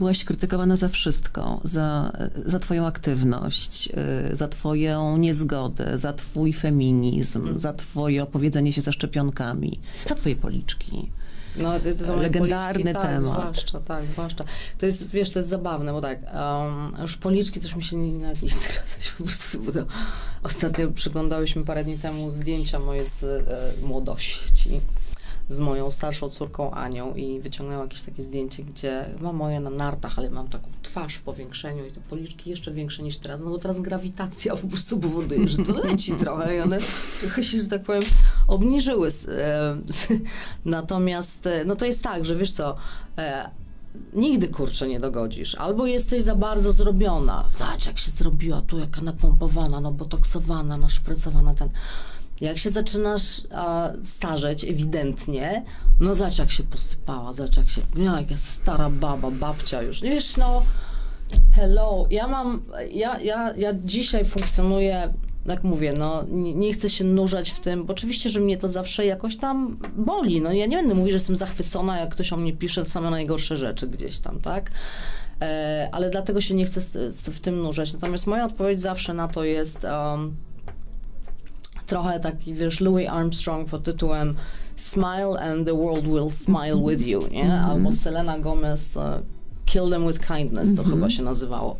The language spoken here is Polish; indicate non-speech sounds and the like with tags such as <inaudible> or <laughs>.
byłaś krytykowana za wszystko, za, za twoją aktywność, y, za twoją niezgodę, za twój feminizm, za twoje opowiedzenie się za szczepionkami, za twoje policzki. No, to, są Legendarny policzki, tak, temat. Zwłaszcza, tak, zwłaszcza. To jest, wiesz, to jest zabawne, bo tak, um, już policzki też mi się nie, nawet nie chce gadać po prostu, bo to ostatnio przyglądałyśmy parę dni temu zdjęcia moje z e, młodości z moją starszą córką Anią i wyciągnęłam jakieś takie zdjęcie, gdzie mam moje na nartach, ale mam taką twarz w powiększeniu i te policzki jeszcze większe niż teraz, no bo teraz grawitacja po prostu powoduje, że to leci trochę i one trochę się, że tak powiem, obniżyły. E, <laughs> natomiast, e, no to jest tak, że wiesz co, e, nigdy kurczę nie dogodzisz. Albo jesteś za bardzo zrobiona. Zobacz, jak się zrobiła, tu jaka napompowana, no botoksowana, naszprecowana ten. Jak się zaczynasz a, starzeć, ewidentnie, no zobacz, jak się posypała, zobacz, jak się, ja, jaka stara baba, babcia już. Nie wiesz, no, hello, ja mam, ja, ja, ja dzisiaj funkcjonuję, jak mówię, no, nie, nie chcę się nurzać w tym, bo oczywiście, że mnie to zawsze jakoś tam boli, no ja nie będę mówić, że jestem zachwycona, jak ktoś o mnie pisze same najgorsze rzeczy gdzieś tam, tak? E, ale dlatego się nie chcę w tym nurzać. Natomiast moja odpowiedź zawsze na to jest um, trochę taki, wiesz, Louis Armstrong pod tytułem Smile and the world will smile with you, nie? Albo Selena Gomez uh, Kill them with kindness, to chyba się nazywało.